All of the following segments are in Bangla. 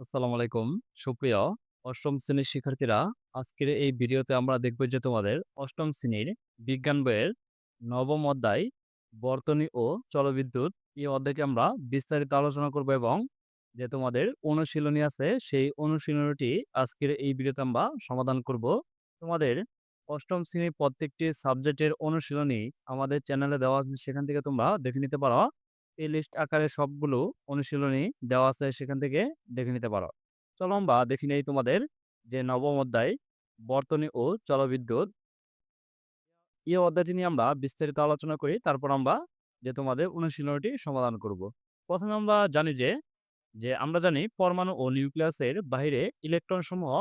আসসালামু আলাইকুম। সুপ্রিয় অষ্টম শ্রেণির শিক্ষার্থীরা, আজকের এই ভিডিওতে আমরা দেখব যে তোমাদের অষ্টম শ্রেণির বিজ্ঞান বইয়ের নবম অধ্যায় বর্তনী ও জলবিদ্যুৎ এই অধ্যায়কে আমরা বিস্তারিত আলোচনা করব এবং যে তোমাদের অনুশীলনী আছে, সেই অনুশীলনীটি আজকের এই ভিডিওতে আমরা সমাধান করব। তোমাদের অষ্টম শ্রেণির প্রত্যেকটি সাবজেক্টের অনুশীলনী আমাদের চ্যানেলে দেওয়া আছে, সেখান থেকে তোমরা দেখে নিতে পারো। এই লিস্ট আকারে সবগুলো অনুশীলনী দেওয়া আছে সেখান থেকে দেখে নিতে পারো। চলো আমরা দেখি নেই তোমাদের যে নবম অধ্যায়, বর্তনী ও জলবিদ্যুৎ এই অধ্যায়টি নিয়ে আমরা বিস্তারিত আলোচনা করি, তারপর আমরা যে তোমাদের অনুশীলনীটি সমাধান করব। প্রথমে আমরা জানি যে যে আমরা জানি পরমাণু ও নিউক্লিয়াসের বাইরে ইলেকট্রন সমূহ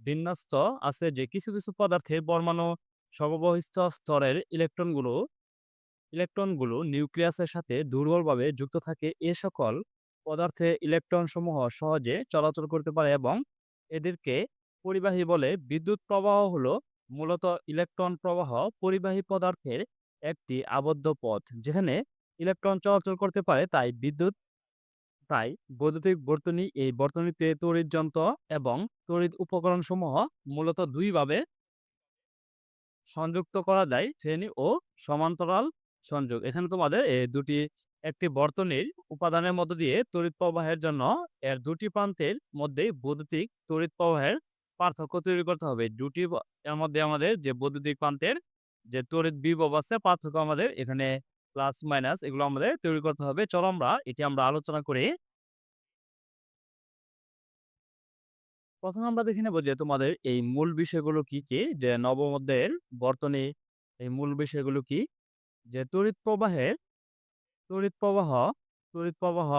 বিন্যস্ত আছে যে কিছু কিছু পদার্থের পরমাণু সর্ববহিষ্ঠ স্তরের ইলেকট্রনগুলো ইলেকট্রনগুলো নিউক্লিয়াসের সাথে দুর্বলভাবে যুক্ত থাকে এ সকল পদার্থে ইলেকট্রন সমূহ সহজে চলাচল করতে পারে এবং এদেরকে পরিবাহী বলে বিদ্যুৎ প্রবাহ হলো মূলত ইলেকট্রন প্রবাহ পরিবাহী পদার্থের একটি আবদ্ধ পথ, যেখানে ইলেকট্রন চলাচল করতে পারে তাই বিদ্যুৎ, তাই বৈদ্যুতিক বর্তনী এই বর্তনীতে তড়িৎ যন্ত্র এবং তড়িৎ উপকরণ সমূহ মূলত দুইভাবে সংযুক্ত করা যায়, শ্রেণি ও সমান্তরাল সংযোগ। এখানে তোমাদের দুটি, একটি বর্তনীর উপাদানের মধ্য দিয়ে তড়িৎ প্রবাহের জন্য এর দুটি প্রান্তের মধ্যে বৈদ্যুতিক তড়িৎ প্রবাহের পার্থক্য তৈরি করতে হবে। দুটি এর মধ্যে আমাদের যে বৈদ্যুতিক প্রান্তের যে তড়িৎ বিভব আছে, পার্থক্য আমাদের এখানে প্লাস মাইনাস এগুলো আমাদের তৈরি করতে হবে। চলো আমরা এটি আমরা আলোচনা করি। প্রথমে আমরা দেখে নেব যে তোমাদের এই মূল বিষয়গুলো কি কি, যে নবম অধ্যায়ের বর্তনী, এই মূল বিষয়গুলো কি? যে তড়িৎ প্রবাহের তড়িৎ প্রবাহ তড়িৎ প্রবাহ,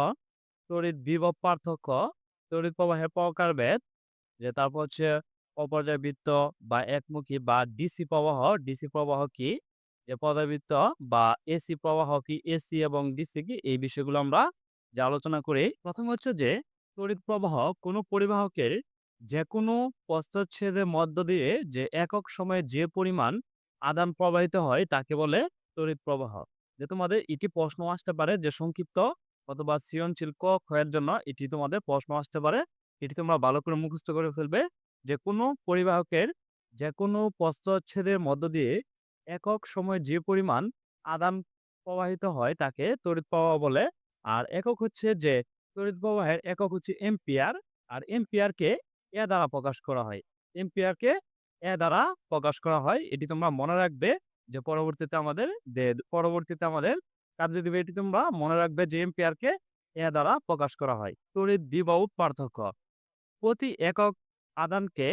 তড়িৎ বিভব পার্থক্য, তড়িৎ প্রবাহের প্রকারভেদ যে তারপর হচ্ছে অপর্যায়বৃত্ত বা একমুখী বা ডিসি প্রবাহ ডিসি প্রবাহ কি? যে পর্যায়বৃত্ত বা এসি প্রবাহ কি? এসি এবং ডিসি কি? এই বিষয়গুলো আমরা যে আলোচনা করি, প্রথম হচ্ছে যে তড়িৎ প্রবাহ কোনো পরিবাহকের যে কোনো প্রস্থচ্ছেদের মধ্য দিয়ে যে একক সময়ে যে পরিমাণ আদান প্রবাহিত হয়, তাকে বলে তড়িৎ প্রবাহ। যে তোমাদের এটি প্রশ্ন আসতে পারে যে সংক্ষিপ্ত অথবা সৃজনশীল ক ক্ষয়ের জন্য এটি তোমাদের প্রশ্ন আসতে পারে। এটি তোমরা ভালো করে মুখস্থ করে ফেলবে যে কোনো পরিবাহকের যে কোনো প্রস্থচ্ছেদের মধ্য দিয়ে একক সময়ে যে পরিমাণ আদান প্রবাহিত হয় তাকে তড়িৎ প্রবাহ বলে। আর একক হচ্ছে যে তড়িৎ প্রবাহের একক হচ্ছে এম্পিয়ার আর এম্পিয়ারকে এ দ্বারা প্রকাশ করা হয়। এম্পিয়ারকে এ দ্বারা প্রকাশ করা হয়। এটি তোমরা মনে রাখবে যে পরবর্তীতে আমাদের পরবর্তীতে আমাদের কাজে দিবে এটি তোমরা মনে রাখবে যে এম্পিয়ারকে এ দ্বারা প্রকাশ করা হয়। তড়িৎ বিভব পার্থক্য। প্রতি একক আদানকে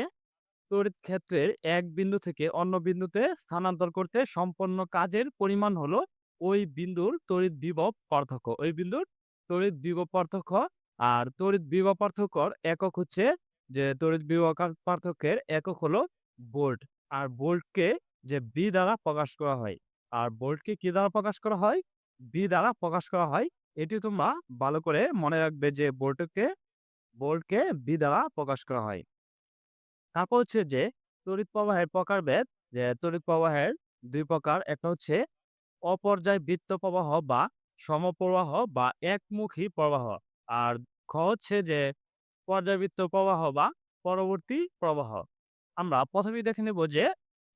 তড়িৎ ক্ষেত্রের এক বিন্দু থেকে অন্য বিন্দুতে স্থানান্তর করতে সম্পন্ন কাজের পরিমাণ হলো ওই বিন্দুর তড়িৎ বিভব পার্থক্য। ওই বিন্দুর তড়িৎ বিভব পার্থক্য আর তড়িৎ বিভব পার্থক্যর একক হচ্ছে যে তড়িৎ বিভব পার্থক্যের একক হলো ভোল্ট আর ভোল্টকে যে, বি দ্বারা প্রকাশ করা হয়। আর ভোল্টকে কি দ্বারা প্রকাশ করা হয়? বি দ্বারা প্রকাশ করা হয়। এটি তোমরা ভালো করে মনে রাখবে যে ভোল্টকে ভোল্টকে বি দ্বারা প্রকাশ করা হয়। তারপর হচ্ছে যে, তড়িৎ প্রবাহের প্রকারভেদ, যে, তড়িৎ প্রবাহের দুই প্রকার। একটা হচ্ছে অপর্যায় বৃত্ত প্রবাহ বা সমপ্রবাহ বা একমুখী প্রবাহ। আর খ হচ্ছে যে, পর্যায়বৃত্ত প্রবাহ বা পরবর্তী প্রবাহ। আমরা প্রথমেই দেখে নেব যে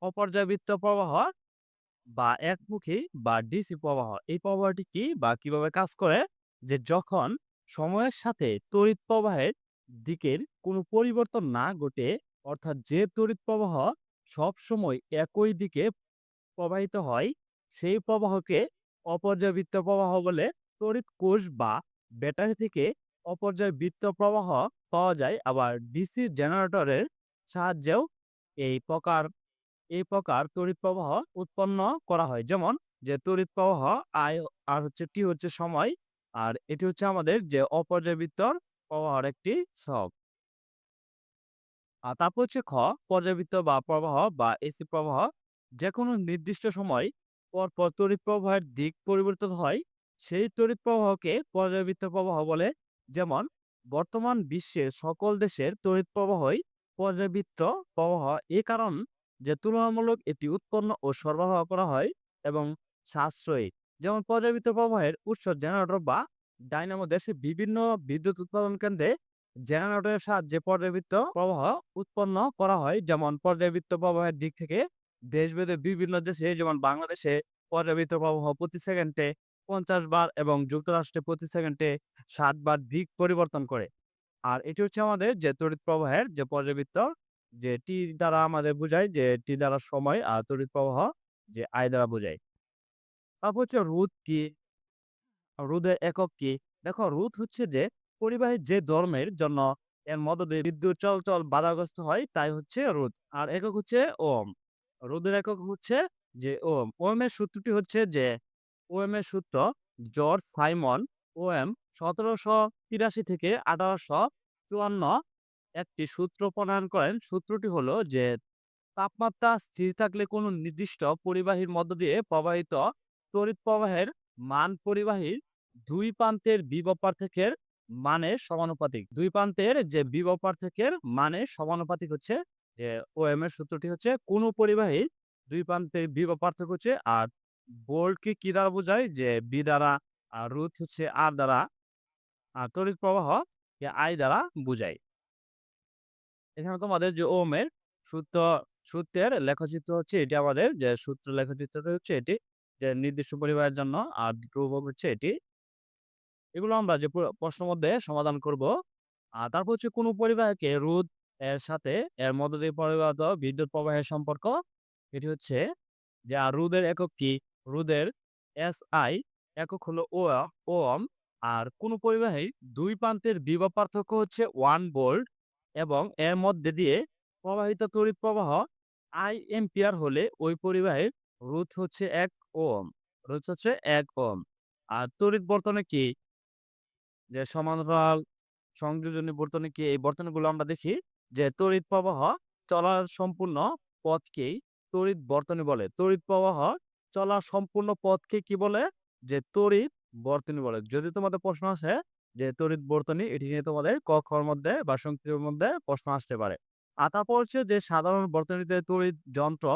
অপর্যায়বৃত্ত প্রবাহ বা একমুখী বা ডিসি প্রবাহ, এই প্রবাহটি কি বা কীভাবে কাজ করে? যে যখন সময়ের সাথে তড়িৎ প্রবাহের দিকের কোনো পরিবর্তন না ঘটে, অর্থাৎ যে তড়িৎ প্রবাহ সব সময় একই দিকে প্রবাহিত হয়, সেই প্রবাহকে অপর্যায়বৃত্ত প্রবাহ বলে। তড়িৎ কোষ বা ব্যাটারি থেকে অপর্যায়বৃত্ত প্রবাহ পাওয়া যায়, আবার ডিসি জেনারেটরের সাহায্যেও এই প্রকার এই প্রকার তড়িৎ প্রবাহ উৎপন্ন করা হয়। যেমন যে তড়িৎ প্রবাহ আই আর হচ্ছে টি হচ্ছে সময়, আর এটি হচ্ছে আমাদের যে অপর্যায়বৃত্তর প্রবাহের একটি সব। আর তারপর হচ্ছে খ পর্যাবৃত্ত বা প্রবাহ বা এসি প্রবাহ যে কোনো নির্দিষ্ট সময় পরপর পর তড়িৎ প্রবাহের দিক পরিবর্তন হয়। সেই তড়িৎ প্রবাহকে পর্যাবৃত্ত প্রবাহ বলে। যেমন বর্তমান বিশ্বের সকল দেশের তড়িৎ প্রবাহই পর্যাবৃত্ত প্রবাহ। এ কারণ যে তুলনামূলক এটি উৎপন্ন ও সরবরাহ করা হয় এবং সাশ্রয়ী। যেমন পর্যাবৃত্ত প্রবাহের উৎস জেনারেটর বা ডাইনামো দেশে বিভিন্ন বিদ্যুৎ উৎপাদন কেন্দ্রে জেনারেটরের সাহায্যে পর্যাবৃত্ত প্রবাহ উৎপন্ন করা হয়। যেমন পর্যাবৃত্ত প্রবাহের দিক থেকে দেশভেদে বিভিন্ন দেশে, যেমন বাংলাদেশে পর্যাবৃত্ত প্রবাহ প্রতি সেকেন্ডে পঞ্চাশ বার এবং যুক্তরাষ্ট্রে প্রতি সেকেন্ডে ষাট বার দিক পরিবর্তন করে। আর এটি হচ্ছে আমাদের যে তড়িৎ প্রবাহের যে পর্যাবৃত্ত যে, টি দ্বারা আমাদের বোঝায় যে, টি দ্বারা সময় আর তড়িৎ প্রবাহ যে, আই দ্বারা বোঝায়। তারপর হচ্ছে রোধ কি? রোধের একক কি? দেখো, রোধ হচ্ছে যে পরিবাহী যে ধর্মের জন্য এর দিয়ে বিদ্যুৎ চলাচল বাধাগ্রস্ত হয়, তাই হচ্ছে রোধ। আর একক হচ্ছে ওম রোধের একক হচ্ছে যে ওম ওম এর সূত্রটি হচ্ছে যে ওএম এর সূত্র জর্জ সাইমন ওএম সতেরোশো তিরাশি থেকে আঠারোশো চুয়ান্ন একটি সূত্র প্রণয়ন করেন। সূত্রটি হলো যে, তাপমাত্রা স্থির থাকলে কোনো নির্দিষ্ট পরিবাহীর মধ্য দিয়ে প্রবাহিত তড়িৎ প্রবাহের মান পরিবাহীর দুই প্রান্তের বিভব পার্থক্যের মানে সমানুপাতিক। দুই প্রান্তের যে বিভব পার্থক্যের মানে সমানুপাতিক হচ্ছে যে ওএম এর সূত্রটি হচ্ছে কোনো পরিবাহীর দুই প্রান্তের বিভব পার্থক্য হচ্ছে, আর ভোল্টকে কি দ্বারা বোঝায়? যে বি দ্বারা, আর রুট হচ্ছে আর দ্বারা, আর তড়িৎ প্রবাহ আই দ্বারা বোঝায়। এখানে তোমাদের যে ওমের সূত্র, সূত্রের লেখচিত্র হচ্ছে এটি আমাদের, যে সূত্র লেখচিত্রটা হচ্ছে এটি, যে নির্দিষ্ট পরিবারের জন্য আর ধ্রুবক হচ্ছে এটি। এগুলো আমরা যে পুরো প্রশ্নের মধ্যে সমাধান করব। আর তারপর হচ্ছে কোনো পরিবাহকে রোদ এর সাথে এর মধ্য দিয়ে পরিবাহিত বিদ্যুৎ প্রবাহের সম্পর্ক, এটি হচ্ছে যে আর রোধের একক কি? রোদের এস আই একক হলো ও ওম আর কোন পরিবাহী দুই প্রান্তের বিভব পার্থক্য হচ্ছে ওয়ান ভোল্ট এবং এর মধ্যে দিয়ে প্রবাহিত তড়িৎ প্রবাহ আই এম্পিয়ার হলে ওই পরিবাহীর রোধ হচ্ছে এক ওম রোধ হচ্ছে এক ওম। আর তড়িৎ বর্তনে কি? যে সমান্তরাল সংযোজনী বর্তনী কি? এই বর্তনীগুলো আমরা দেখি যে তড়িৎ প্রবাহ চলার সম্পূর্ণ পথকেই তড়িৎ বর্তনী বলে। তড়িৎ প্রবাহ চলার সম্পূর্ণ পথকে কি বলে? যে তড়িৎ বর্তনী বলে। যদি তোমাদের প্রশ্ন আসে যে তড়িৎ বর্তনী, এটি নিয়ে তোমাদের ক খর মধ্যে বা সংক্ষেপের মধ্যে প্রশ্ন আসতে পারে। আর তারপর হচ্ছে যে সাধারণ বর্তনীতে তড়িৎ যন্ত্র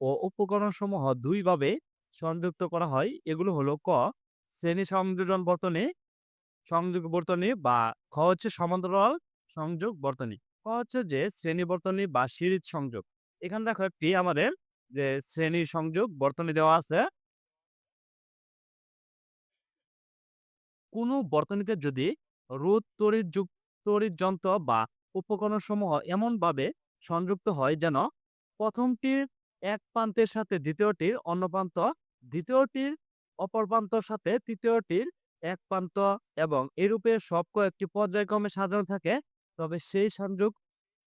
ও উপকরণ সমূহ দুইভাবে সংযুক্ত করা হয়। এগুলো হলো ক, শ্রেণি সংযোজন বর্তনী, সংযোগ বর্তনী বা খ হচ্ছে সমান্তরাল সংযোগ বর্তনী। ক হচ্ছে যে শ্রেণি বর্তনী বা সিরিজ সংযোগ। এখানে দেখো একটি আমাদের যে শ্রেণি সংযোগ বর্তনী দেওয়া আছে। কোনো বর্তনীতে যদি রোধ তড়িৎ তড়িৎ যন্ত্র বা উপকরণসমূহ এমনভাবে সংযুক্ত হয় যেন প্রথমটির এক প্রান্তের সাথে দ্বিতীয়টির অন্য প্রান্ত, দ্বিতীয়টির অপর প্রান্তর সাথে তৃতীয়টির এক প্রান্ত এবং এরূপে সব কয়েকটি পর্যায়ক্রমে সাজানো থাকে, তবে সেই সংযোগ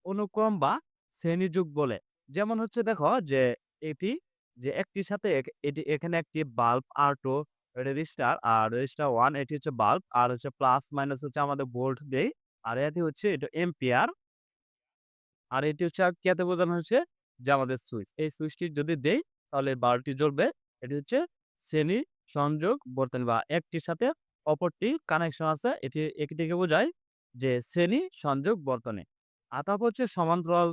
অনুক্রম বা শ্রেণীযুগ বলে। যেমন হচ্ছে দেখো যে এটি, যে একটির সাথে এটি এখানে একটি বাল্ব আর টু রেজিস্টার আর রেজিস্টার ওয়ান এটি হচ্ছে বাল্ব আর হচ্ছে প্লাস মাইনাস হচ্ছে আমাদের ভোল্ট দেই আর এটি হচ্ছে এটা এম্পিয়ার আর এটি হচ্ছে কেতে বোঝানো হচ্ছে যে আমাদের সুইচ এই সুইচটি যদি দেই, তাহলে বাল্বটি জ্বলবে, এটি হচ্ছে শ্রেণি সংযোগ বর্তনী বা একটির সাথে অপরটি কানেকশন আছে, এটি একটিকে বোঝায় যে শ্রেণি সংযোগ বর্তনে। আর তারপর হচ্ছে সমান্তরাল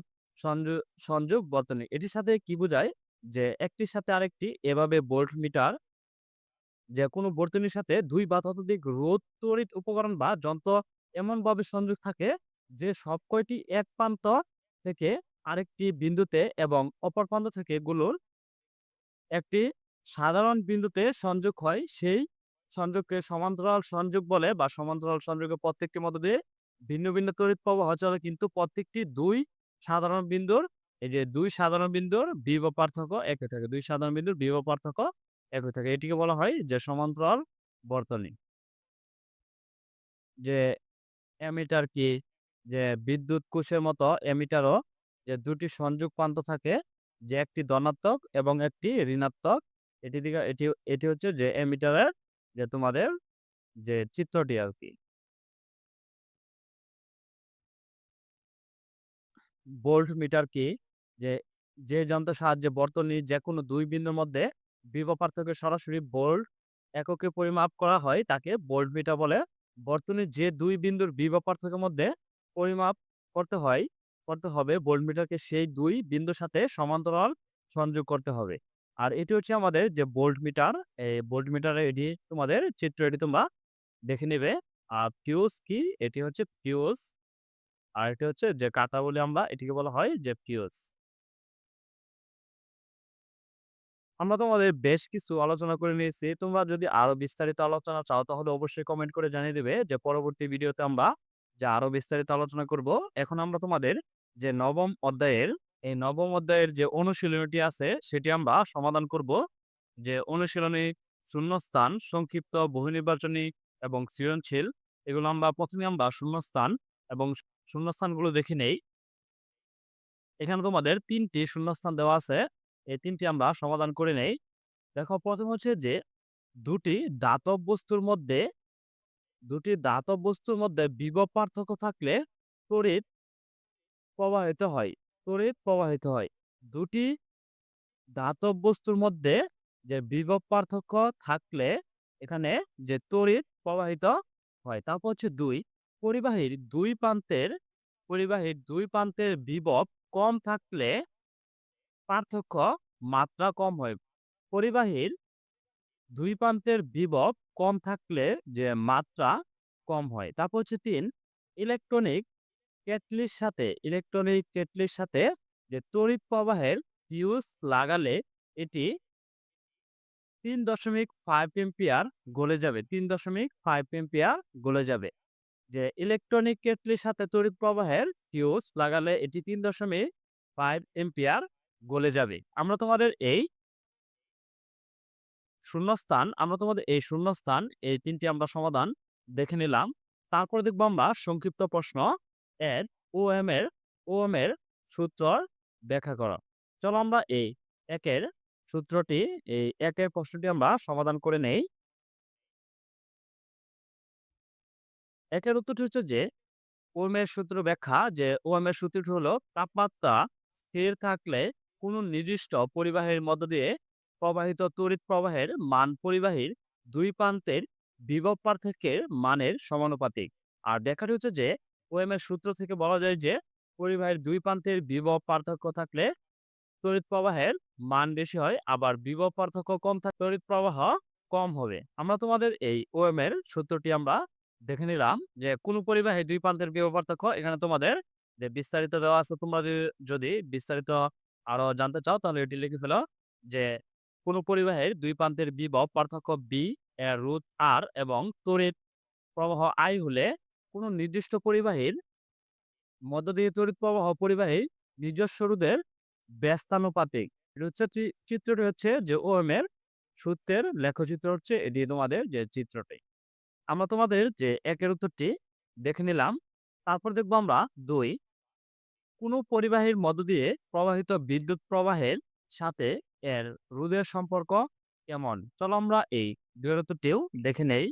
সংযোগ বর্তনী, এটির সাথে কি বোঝায়? যে একটির সাথে আরেকটি, এভাবে ভোল্ট মিটার যে, কোনো বর্তনীর সাথে দুই বা ততোধিক রোধ তড়িৎ উপকরণ বা যন্ত্র এমনভাবে সংযোগ থাকে যে, সব কয়টি এক প্রান্ত থেকে আরেকটি বিন্দুতে এবং অপর প্রান্ত থেকে গুলোর একটি সাধারণ বিন্দুতে সংযোগ হয়। সেই সংযোগকে সমান্তরাল সংযোগ বলে বা সমান্তরাল সংযোগের প্রত্যেকটির মধ্যে দিয়ে ভিন্ন ভিন্ন তড়িৎ প্রবাহ চলে। কিন্তু প্রত্যেকটি দুই সাধারণ বিন্দুর, এই যে, দুই সাধারণ বিন্দুর বিভব পার্থক্য একই থাকে। দুই সাধারণ বিন্দুর বিভব পার্থক্য একই থাকে। এটিকে বলা হয় যে সমান্তরাল বর্তনী। যে অ্যামিটার কি? যে বিদ্যুৎ কোষের মতো অ্যামিটারও যে দুটি সংযোগ প্রান্ত থাকে, যে একটি ধনাত্মক এবং একটি ঋণাত্মক, এটি দিকে, এটি এটি হচ্ছে যে অ্যামিটারের যে তোমাদের যে চিত্রটি আর কি। ভোল্ট মিটার কি? যে যে যন্ত্রের সাহায্যে বর্তনী যে কোনো দুই বিন্দুর মধ্যে বিভব পার্থক্য সরাসরি বোল্ড এককে পরিমাপ করা হয়, তাকে বোল্ড মিটার বলে। বর্তনীর যে দুই বিন্দুর বিভব পার্থক্যের মধ্যে পরিমাপ করতে হয়, করতে হবে বোল্ড মিটারকে সেই দুই বিন্দুর সাথে সমান্তরাল সংযোগ করতে হবে। আর এটি হচ্ছে আমাদের যে বোল্ড মিটার এই ভোল্ট মিটারে এটি তোমাদের চিত্র এটি তোমরা দেখে নেবে। আর ফিউজ কি? এটি হচ্ছে ফিউজ আর এটি হচ্ছে যে কাটা বলি আমরা, এটিকে বলা হয় যে ফিউজ। আমরা তোমাদের বেশ কিছু আলোচনা করে নিয়েছি। তোমরা যদি আরও বিস্তারিত আলোচনা চাও তাহলে অবশ্যই কমেন্ট করে জানিয়ে দেবে যে পরবর্তী ভিডিওতে আমরা যে আরও বিস্তারিত আলোচনা করব। এখন আমরা তোমাদের যে নবম অধ্যায়ের এই নবম অধ্যায়ের যে অনুশীলনীটি আছে সেটি আমরা সমাধান করব। যে অনুশীলনী শূন্যস্থান, সংক্ষিপ্ত, বহুনির্বাচনী এবং সৃজনশীল এগুলো আমরা ১ম এ আমরা শূন্যস্থান এবং শূন্যস্থানগুলো দেখে নেই। এখানে তোমাদের ৩ টি শূন্যস্থান দেওয়া আছে। এই তিনটি আমরা সমাধান করে নেই। দেখো, প্রথম হচ্ছে যে, দুটি দাতব বস্তুর মধ্যে, দুটি দাতব বস্তুর মধ্যে বিভব পার্থক্য থাকলে তড়িৎ প্রবাহিত হয়। তড়িৎ প্রবাহিত হয়। দুটি দাতব বস্তুর মধ্যে যে বিভব পার্থক্য থাকলে এখানে যে তড়িৎ প্রবাহিত হয়। তারপর হচ্ছে দুই পরিবাহীর দুই প্রান্তের, পরিবাহীর দুই প্রান্তের বিভব কম থাকলে পার্থক্য মাত্রা কম হয়। পরিবাহীর ২ প্রান্তের বিভব কম থাকলে যে মাত্রা কম হয়। তারপর হচ্ছে ৩ ইলেকট্রনিক কেটলির সাথে ইলেকট্রনিক কেটলির সাথে যে তড়িৎ প্রবাহের ফিউজ লাগালে এটি ৩.৫ এম্পিয়ার গলে যাবে। ৩.৫ এম্পিয়ার গলে যাবে। যে ইলেকট্রনিক কেটলির সাথে তড়িৎ প্রবাহের ফিউজ লাগালে এটি ৩.৫ এম্পিয়ার গলে যাবে। আমরা তোমাদের এই শূন্যস্থান, আমরা তোমাদের এই শূন্যস্থান, এই ৩ টি আমরা সমাধান দেখে নিলাম। তারপরে দেখব আমরা সংক্ষিপ্ত প্রশ্ন এর ওএম এর ওএম এর সূত্র ব্যাখ্যা করা। চলো আমরা এই ১ এর সূত্রটি, এই ১ এর প্রশ্নটি আমরা সমাধান করে নেই। একের উত্তরটি হচ্ছে যে ওহম এর সূত্র ব্যাখ্যা, যে ওহম এর সূত্রটি হলো তাপমাত্রা স্থির থাকলে কোনো নির্দিষ্ট পরিবাহের মধ্য দিয়ে প্রবাহিত তড়িৎ প্রবাহের মান পরিবাহীর দুই প্রান্তের বিভব পার্থক্যের মানের সমানুপাতিক। আর ব্যাখ্যাটি হচ্ছে যে ওহম এর সূত্র থেকে বলা যায় যে, পরিবাহের দুই প্রান্তের বিভব পার্থক্য থাকলে তড়িৎ প্রবাহের মান বেশি হয়, আবার বিভব পার্থক্য কম থাকলে তড়িৎ প্রবাহ কম হবে। আমরা তোমাদের এই ওএম এর সূত্রটি আমরা দেখে নিলাম যে, কোন পরিবাহে দুই প্রান্তের বিভব পার্থক্য এখানে তোমাদের যে বিস্তারিত দেওয়া আছে, তোমরা যদি বিস্তারিত আরও জানতে চাও, তাহলে এটি লিখে ফেলো যে, কোন পরিবাহের দুই প্রান্তের বিভব পার্থক্য বি এর রুট আর এবং তড়িৎ প্রবাহ আই হলে কোন নির্দিষ্ট পরিবাহীর মধ্য দিয়ে তড়িৎ প্রবাহ পরিবাহী নিজস্ব রোধের ব্যস্তানুপাতিক। এটা হচ্ছে চিত্রটি হচ্ছে যে ওএম এর সূত্রের লেখচিত্র হচ্ছে এটি তোমাদের যে চিত্রটি। আমরা তোমাদের যে একের উত্তরটি দেখে নিলাম, তারপর দেখব আমরা দুই কোনো পরিবাহীর মধ্য দিয়ে প্রবাহিত বিদ্যুৎ প্রবাহের সাথে এর রোধের সম্পর্ক কেমন? চলো আমরা এই দুয়ের উত্তরটিও দেখে নেই।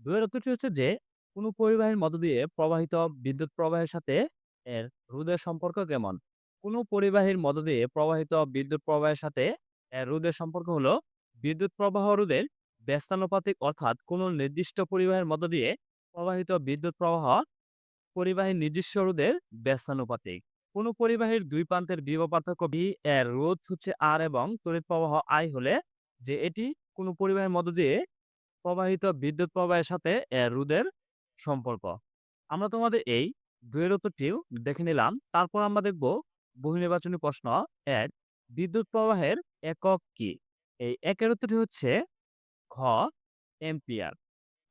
দুয়ের উত্তরটি হচ্ছে যে, কোনো পরিবাহীর মধ্য দিয়ে প্রবাহিত বিদ্যুৎ প্রবাহের সাথে এর রোধের সম্পর্ক কেমন? কোনো পরিবাহীর মধ্য দিয়ে প্রবাহিত বিদ্যুৎ প্রবাহের সাথে এর রোধের সম্পর্ক হলো বিদ্যুৎ প্রবাহ রোধের ব্যস্তানুপাতিক অর্থাৎ কোনো নির্দিষ্ট পরিবাহের মধ্য দিয়ে প্রবাহিত বিদ্যুৎ প্রবাহ পরিবাহীর নিজস্ব রোধের ব্যস্তানুপাতিক। কোনো পরিবাহীর দুই প্রান্তের বিভব পার্থক্য বি এর রোধ হচ্ছে আর এবং তড়িৎ প্রবাহ আই হলে যে এটি কোনো পরিবাহের মধ্য দিয়ে প্রবাহিত বিদ্যুৎ প্রবাহের সাথে এর রোধের সম্পর্ক। আমরা তোমাদের এই দুয়ের দেখে নিলাম। তারপর আমরা দেখব বহুনির্বাচনী প্রশ্ন এক, বিদ্যুৎ প্রবাহের একক কি? এই একের উত্তরটি হচ্ছে খ, এম্পিয়ার।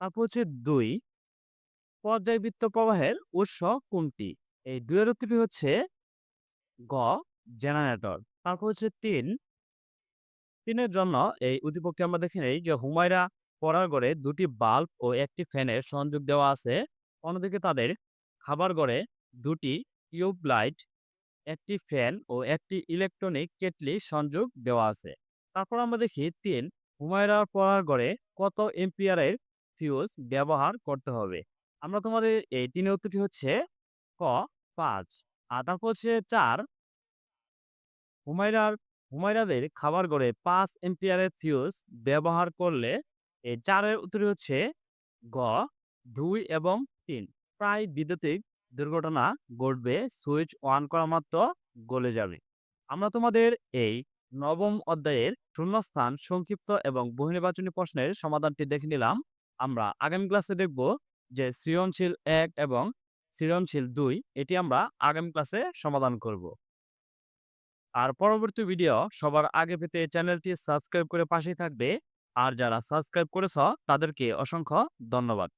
তারপর হচ্ছে দুই, পর্যায়বৃত্ত প্রবাহের উৎস কোনটি? এই দুয়ের উত্তরটি হচ্ছে গ, জেনারেটর। তারপর হচ্ছে তিন, তিনের জন্য এই উদ্দীপকটি আমরা দেখে নেই যে হুমায়রা পড়ার ঘরে দুটি বাল্ব ও একটি ফ্যানের সংযোগ দেওয়া আছে। অন্যদিকে তাদের খাবার ঘরে দুটি টিউব লাইট একটি ফ্যান ও একটি ইলেকট্রনিক কেটলি সংযোগ দেওয়া আছে। তারপর আমরা দেখি তিন হুমায়রা পড়ার ঘরে কত এম্পিয়ারের ফিউজ ব্যবহার করতে হবে। আমরা তোমাদের এই তিনের উত্তরটি হচ্ছে ক, পাঁচ। আর তারপর হচ্ছে চার। হুমায়রার হুমায়রাদের খাবার ঘরে পাঁচ এম্পিয়ারের ফিউজ ব্যবহার করলে এই চারের উত্তরটি হচ্ছে গ, দুই এবং তিন। প্রায় বিদ্যুতিক দুর্ঘটনা ঘটবে, সুইচ অন করা মাত্র গলে যাবে। আমরা তোমাদের এই নবম অধ্যায়ের শূন্যস্থান সংক্ষিপ্ত এবং বহুনির্বাচনী প্রশ্নের সমাধানটি দেখে নিলাম। আমরা আগামী ক্লাসে দেখব যে সৃজনশীল এক এবং সৃজনশীল দুই, এটি আমরা আগামী ক্লাসে সমাধান করব। আর পরবর্তী ভিডিও সবার আগে পেতে চ্যানেলটি সাবস্ক্রাইব করে পাশেই থাকবে। আর যারা সাবস্ক্রাইব করেছ, তাদেরকে অসংখ্য ধন্যবাদ।